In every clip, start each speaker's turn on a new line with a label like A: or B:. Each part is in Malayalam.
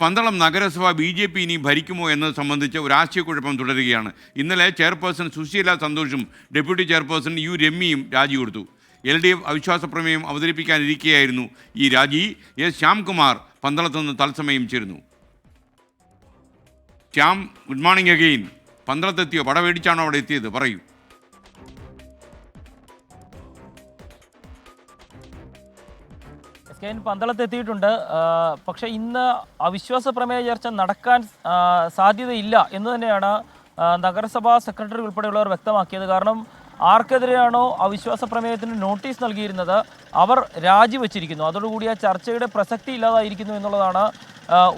A: പന്തളം നഗരസഭ ബി ജെ പി ഇനി ഭരിക്കുമോ എന്നത് സംബന്ധിച്ച് ഒരു ആശയക്കുഴപ്പം തുടരുകയാണ്. ഇന്നലെ ചെയർപേഴ്സൺ സുശീല സന്തോഷും ഡെപ്യൂട്ടി ചെയർപേഴ്സൺ യു രമ്യയും രാജി കൊടുത്തു. എൽ ഡി എഫ് അവിശ്വാസ പ്രമേയം അവതരിപ്പിക്കാനിരിക്കെയായിരുന്നു ഈ രാജി. എസ് ശ്യാംകുമാർ പന്തളത്ത് നിന്ന് തത്സമയം ചേരുന്നു. Shyam good morning again. പന്തളത്തെത്തിയോ? പടവേടിച്ചാണോ അവിടെ എത്തിയത്? പറയൂ.
B: എസ് കെ എൻ പന്തളത്തെത്തിയിട്ടുണ്ട്. പക്ഷേ ഇന്ന് അവിശ്വാസ പ്രമേയ ചർച്ച നടക്കാൻ സാധ്യതയില്ല എന്ന് തന്നെയാണ് നഗരസഭാ സെക്രട്ടറി ഉൾപ്പെടെയുള്ളവർ വ്യക്തമാക്കിയത്. കാരണം ആർക്കെതിരെയാണോ അവിശ്വാസ പ്രമേയത്തിന് നോട്ടീസ് നൽകിയിരുന്നത് അവർ രാജിവെച്ചിരിക്കുന്നു. അതോടുകൂടി ആ ചർച്ചയുടെ പ്രസക്തി ഇല്ലാതായിരിക്കുന്നു എന്നുള്ളതാണ്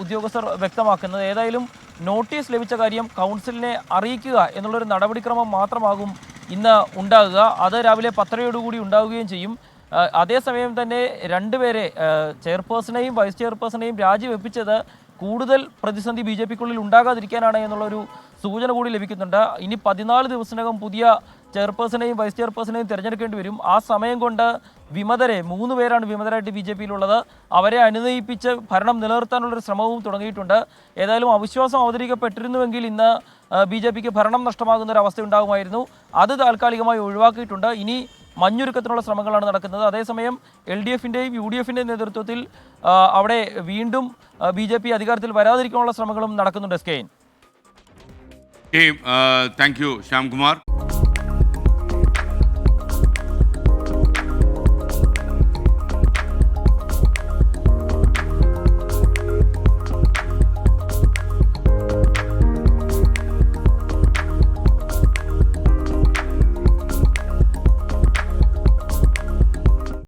B: ഉദ്യോഗസ്ഥർ വ്യക്തമാക്കുന്നത്. ഏതായാലും നോട്ടീസ് ലഭിച്ച കാര്യം കൗൺസിലിനെ അറിയിക്കുക എന്നുള്ളൊരു നടപടിക്രമം മാത്രമാകും ഇന്ന് ഉണ്ടാകുക. അത് രാവിലെ പത്തരയോടുകൂടി ഉണ്ടാവുകയും ചെയ്യും. അതേസമയം തന്നെ രണ്ടുപേരെ ചെയർപേഴ്സണെയും വൈസ് ചെയർപേഴ്സണെയും രാജിവെപ്പിച്ചത് കൂടുതൽ പ്രതിസന്ധി ബി ജെ പിക്കുള്ളിൽ ഉണ്ടാകാതിരിക്കാനാണ് എന്നുള്ളൊരു സൂചന കൂടി ലഭിക്കുന്നുണ്ട്. ഇനി പതിനാല് ദിവസത്തിനകം പുതിയ ചെയർപേഴ്സണെയും വൈസ് ചെയർപേഴ്സണെയും തിരഞ്ഞെടുക്കേണ്ടി വരും. ആ സമയം കൊണ്ട് വിമതരെ മൂന്ന് പേരാണ് വിമതരായിട്ട് ബി ജെ പിയിലുള്ളത്. അവരെ അനുനയിപ്പിച്ച് ഭരണം നിലനിർത്താനുള്ളൊരു ശ്രമവും തുടങ്ങിയിട്ടുണ്ട്. ഏതായാലും അവിശ്വാസം അവതരിക്കപ്പെട്ടിരുന്നുവെങ്കിൽ ഇന്ന് ബി ജെ പിക്ക് ഭരണം നഷ്ടമാകുന്ന ഒരു അവസ്ഥ ഉണ്ടാകുമായിരുന്നു അത് താൽക്കാലികമായി ഒഴിവാക്കിയിട്ടുണ്ട്. ഇനി മഞ്ഞൊരുക്കത്തിനുള്ള ശ്രമങ്ങളാണ് നടക്കുന്നത്. അതേസമയം എൽ ഡി എഫിന്റെയും യു ഡി എഫിന്റെയും നേതൃത്വത്തിൽ അവിടെ വീണ്ടും ബി ജെ പി അധികാരത്തിൽ വരാതിരിക്കാനുള്ള ശ്രമങ്ങളും നടക്കുന്നുണ്ട് S K N.
A: Thank you Shyamkumar.